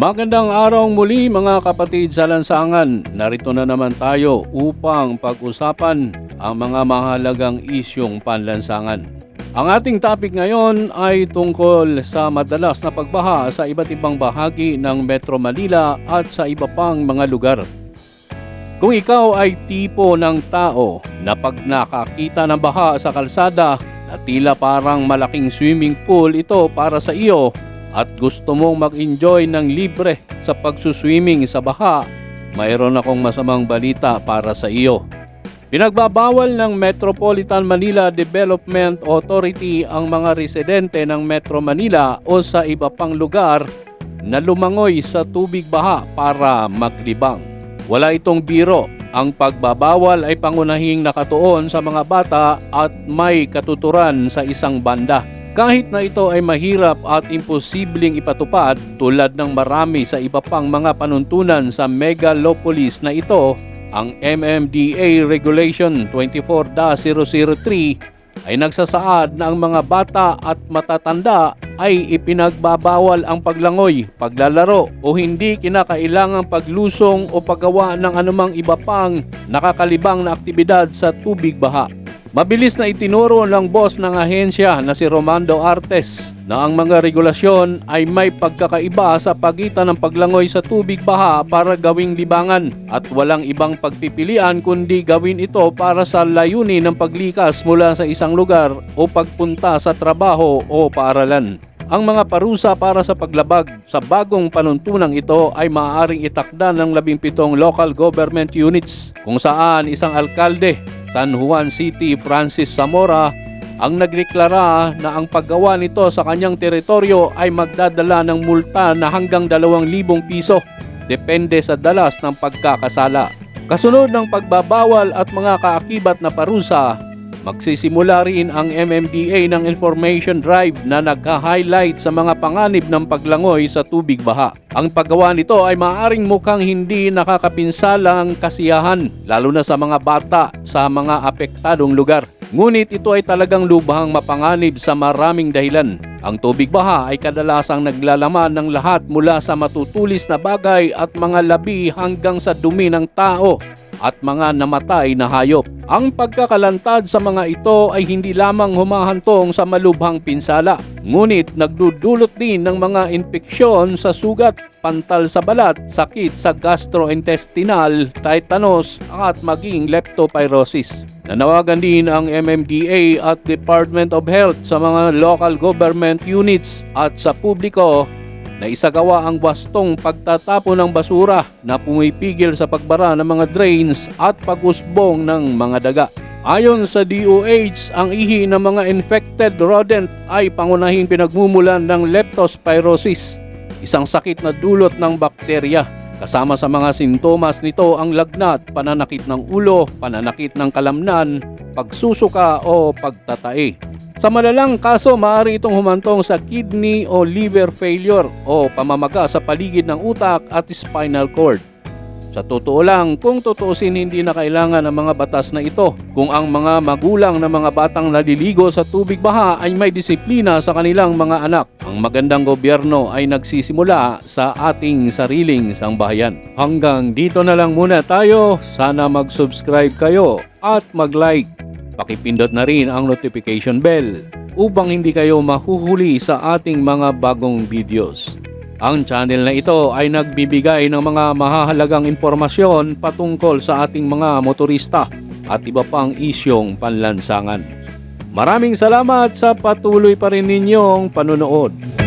Magandang araw muli mga kapatid sa lansangan. Narito na naman tayo upang pag-usapan ang mga mahalagang isyong panlansangan. Ang ating topic ngayon ay tungkol sa madalas na pagbaha sa iba't ibang bahagi ng Metro Manila at sa iba pang mga lugar. Kung ikaw ay tipo ng tao na pag nakakita ng baha sa kalsada na tila parang malaking swimming pool ito para sa iyo at gusto mong mag-enjoy ng libre sa pagsuswimming sa baha, mayroon akong masamang balita para sa iyo. Pinagbabawal ng Metropolitan Manila Development Authority ang mga residente ng Metro Manila o sa iba pang lugar na lumangoy sa tubig baha para maglibang. Wala itong biro. Ang pagbabawal ay pangunahing nakatuon sa mga bata at may katuturan sa isang banda. Kahit na ito ay mahirap at imposibleng ipatupad tulad ng marami sa iba pang mga panuntunan sa megalopolis na ito, ang MMDA Regulation 24-003 ay nagsasaad na ang mga bata at matatanda ay ipinagbabawal ang paglangoy, paglalaro o hindi kinakailangang paglusong o paggawa ng anumang iba pang nakakalibang na aktibidad sa tubig baha. Mabilis na itinuro ng boss ng ahensya na si Romando Artes na ang mga regulasyon ay may pagkakaiba sa pagitan ng paglangoy sa tubig baha para gawing libangan at walang ibang pagpipilian kundi gawin ito para sa layunin ng paglikas mula sa isang lugar o pagpunta sa trabaho o paaralan. Ang mga parusa para sa paglabag sa bagong panuntunang ito ay maaaring itakda ng 17 local government units kung saan isang alkalde San Juan City Francis Zamora ang nagdeklara na ang paggawa nito sa kanyang teritoryo ay magdadala ng multa na hanggang 2,000 piso depende sa dalas ng pagkakasala. Kasunod ng pagbabawal at mga kaakibat na parusa, magsisimula rin ang MMDA ng information drive na nagka-highlight sa mga panganib ng paglangoy sa tubig baha. Ang paggawa nito ay maaaring mukhang hindi nakakapinsalang kasiyahan lalo na sa mga bata sa mga apektadong lugar. Ngunit ito ay talagang lubhang mapanganib sa maraming dahilan. Ang tubig baha ay kadalasang naglalaman ng lahat mula sa matutulis na bagay at mga labi hanggang sa dumi ng tao at mga namatay na hayop. Ang pagkakalantad sa mga ito ay hindi lamang humahantong sa malubhang pinsala, ngunit nagdudulot din ng mga infeksyon sa sugat, pantal sa balat, sakit sa gastrointestinal, tetanus at maging leptospirosis. Nanawagan din ang MMDA at Department of Health sa mga local government units at sa publiko na isagawa ang wastong pagtatapon ng basura na pumipigil sa pagbara ng mga drains at pag-usbong ng mga daga. Ayon sa DOH, ang ihi ng mga infected rodent ay pangunahing pinagmumulan ng leptospirosis, isang sakit na dulot ng bakterya. Kasama sa mga sintomas nito ang lagnat, pananakit ng ulo, pananakit ng kalamnan, pagsusuka o pagtatae. Sa malalang kaso, maaari itong humantong sa kidney o liver failure o pamamaga sa paligid ng utak at spinal cord. Sa totoo lang, kung tutuusin hindi na kailangan ang mga batas na ito. Kung ang mga magulang ng mga batang naliligo sa tubig baha ay may disiplina sa kanilang mga anak, ang magandang gobyerno ay nagsisimula sa ating sariling sangbahayan. Hanggang dito na lang muna tayo. Sana mag-subscribe kayo at mag-like Pakipindot na rin ang notification bell upang hindi kayo mahuhuli sa ating mga bagong videos. Ang channel na ito ay nagbibigay ng mga mahahalagang impormasyon patungkol sa ating mga motorista at iba pang isyong panlansangan. Maraming salamat sa patuloy pa rin ninyong panunood.